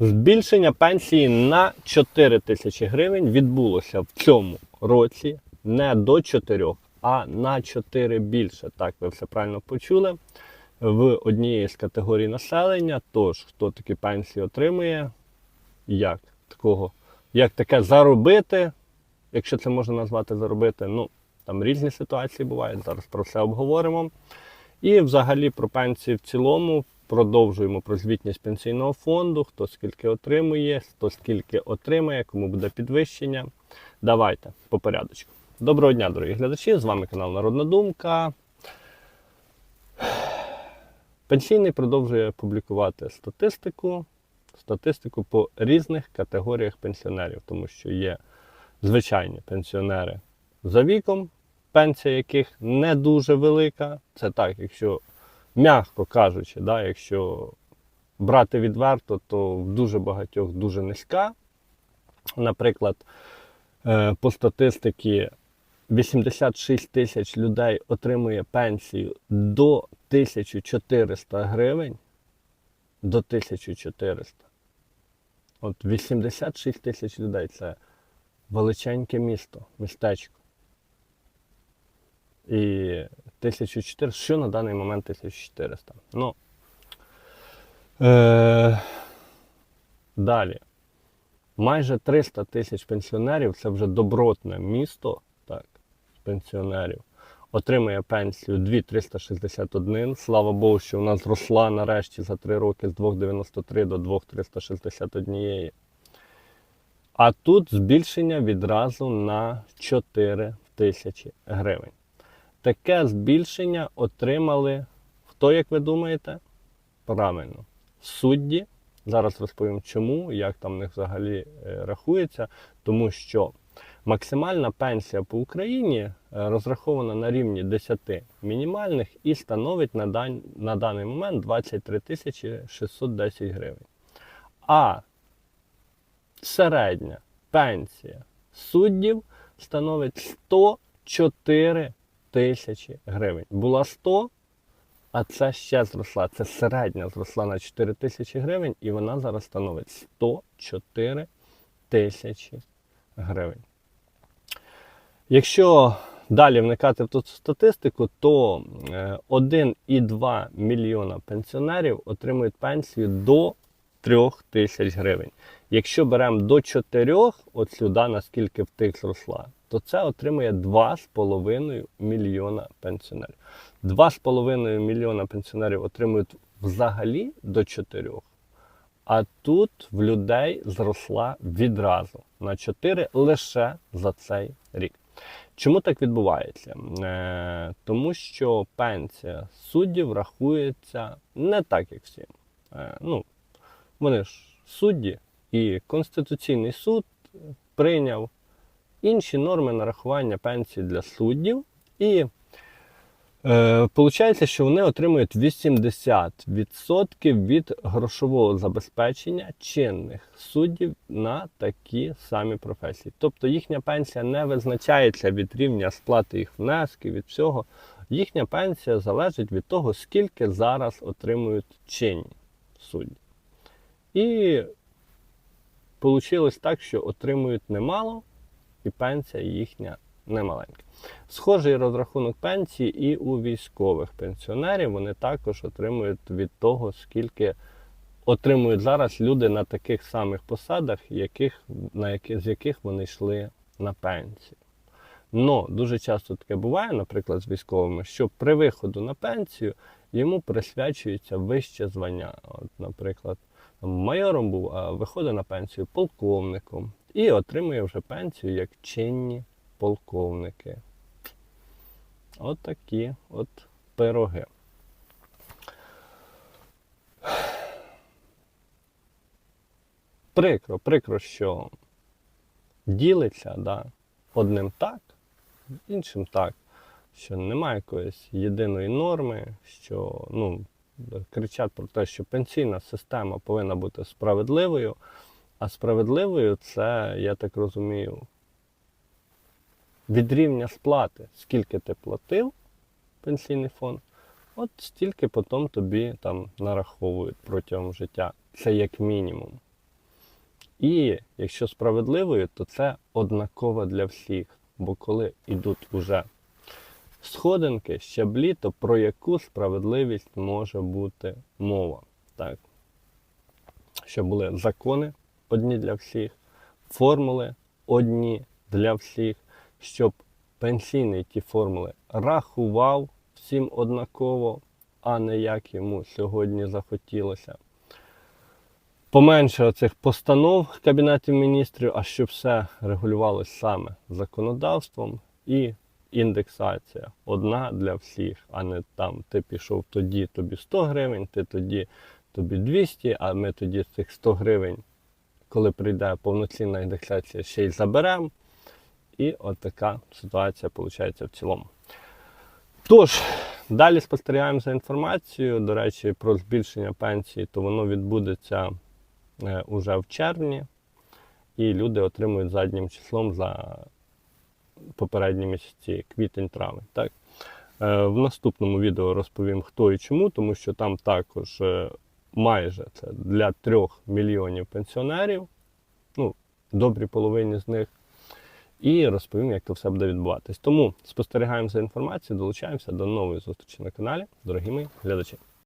Збільшення пенсії на 4 тисячі гривень відбулося в цьому році не до 4, а на 4 більше. Так, ви все правильно почули. В однієї з категорій населення. Тож, хто такі пенсії отримує, як такого, як таке заробити, якщо це можна назвати заробити, ну там різні ситуації бувають. Зараз про все обговоримо. І взагалі про пенсії в цілому продовжуємо про звітність пенсійного фонду, хто скільки отримує, хто скільки отримає, кому буде підвищення. Давайте по порядочку. Доброго дня, дорогі глядачі! З вами канал Народна Думка. Пенсійний продовжує публікувати статистику, статистику по різних категоріях пенсіонерів, тому що є звичайні пенсіонери за віком, пенсія яких не дуже велика. Це так, якщо м'яко кажучи, да, якщо брати відверто, то в дуже багатьох дуже низька. Наприклад, е, по статистиці 86 тисяч людей отримує пенсію до 1400 гривень. До 1400. От 86 тисяч людей це величеньке місто, містечко. І 1400, що на даний момент 1400? Ну. Е, далі. Майже 300 тисяч пенсіонерів це вже добротне місто, так, пенсіонерів. Отримує пенсію 2361. Слава Богу, що вона зросла нарешті за 3 роки з 2,93 до 2,361. А тут збільшення відразу на 4 тисячі гривень. Таке збільшення отримали, хто, як ви думаєте? Правильно, судді. Зараз розповім чому, як там в них взагалі е, рахується, тому що максимальна пенсія по Україні е, розрахована на рівні 10 мінімальних і становить на, дан, на даний момент 23 тисячі 610 гривень. А середня пенсія суддів становить 104 тисячі гривень. Була 100, а це ще зросла. Це середня зросла на 4 тисячі гривень, і вона зараз становить 104 тисячі гривень. Якщо далі вникати в ту статистику, то е, 1,2 мільйона пенсіонерів отримують пенсію до 3 тисяч гривень. Якщо беремо до 4, от сюди, наскільки в тих зросла, то це отримує 2,5 мільйона пенсіонерів. 2,5 мільйона пенсіонерів отримують взагалі до 4, а тут в людей зросла відразу на 4 лише за цей рік. Чому так відбувається? Е, тому що пенсія суддів рахується не так, як всім. Е, ну, вони ж судді, і Конституційний суд прийняв інші норми нарахування пенсії для суддів. І е, виходить, що вони отримують 80% від грошового забезпечення чинних суддів на такі самі професії. Тобто їхня пенсія не визначається від рівня сплати їх внесків, від всього. Їхня пенсія залежить від того, скільки зараз отримують чинні судді. І вийшло так, що отримують немало, і пенсія їхня немаленька. Схожий розрахунок пенсії і у військових пенсіонерів вони також отримують від того, скільки отримують зараз люди на таких самих посадах, яких, на які, з яких вони йшли на пенсію. Но дуже часто таке буває, наприклад, з військовими, що при виходу на пенсію йому присвячується вище звання. От, наприклад, майором був, а виходить на пенсію полковником і отримує вже пенсію як чинні полковники. От такі от пироги. Прикро, прикро, що ділиться да, одним так, іншим так, що немає якоїсь єдиної норми, що ну, кричать про те, що пенсійна система повинна бути справедливою, а справедливою це, я так розумію, від рівня сплати, скільки ти платив пенсійний фонд, от стільки потім тобі там нараховують протягом життя. Це як мінімум. І якщо справедливою, то це однаково для всіх. Бо коли йдуть уже сходинки, щаблі, то про яку справедливість може бути мова? Так. Щоб були закони одні для всіх, формули одні для всіх, щоб пенсійний ті формули рахував всім однаково, а не як йому сьогодні захотілося. Поменше оцих постанов Кабінетів міністрів, а щоб все регулювалося саме законодавством і індексація. Одна для всіх, а не там ти пішов тоді, тобі 100 гривень, ти тоді тобі 200, а ми тоді цих 100 гривень, коли прийде повноцінна індексація, ще й заберемо. І от така ситуація виходить в цілому. Тож, далі спостерігаємо за інформацією. До речі, про збільшення пенсії, то воно відбудеться е, уже в червні, і люди отримують заднім числом за попередні місяці квітень-травень. Так? Е, В наступному відео розповім, хто і чому, тому що там також е, майже це для трьох мільйонів пенсіонерів, ну, добрій половині з них. І розповім, як це все буде відбуватись. Тому спостерігаємо за інформацією, долучаємося до нової зустрічі на каналі, дорогі мої глядачі.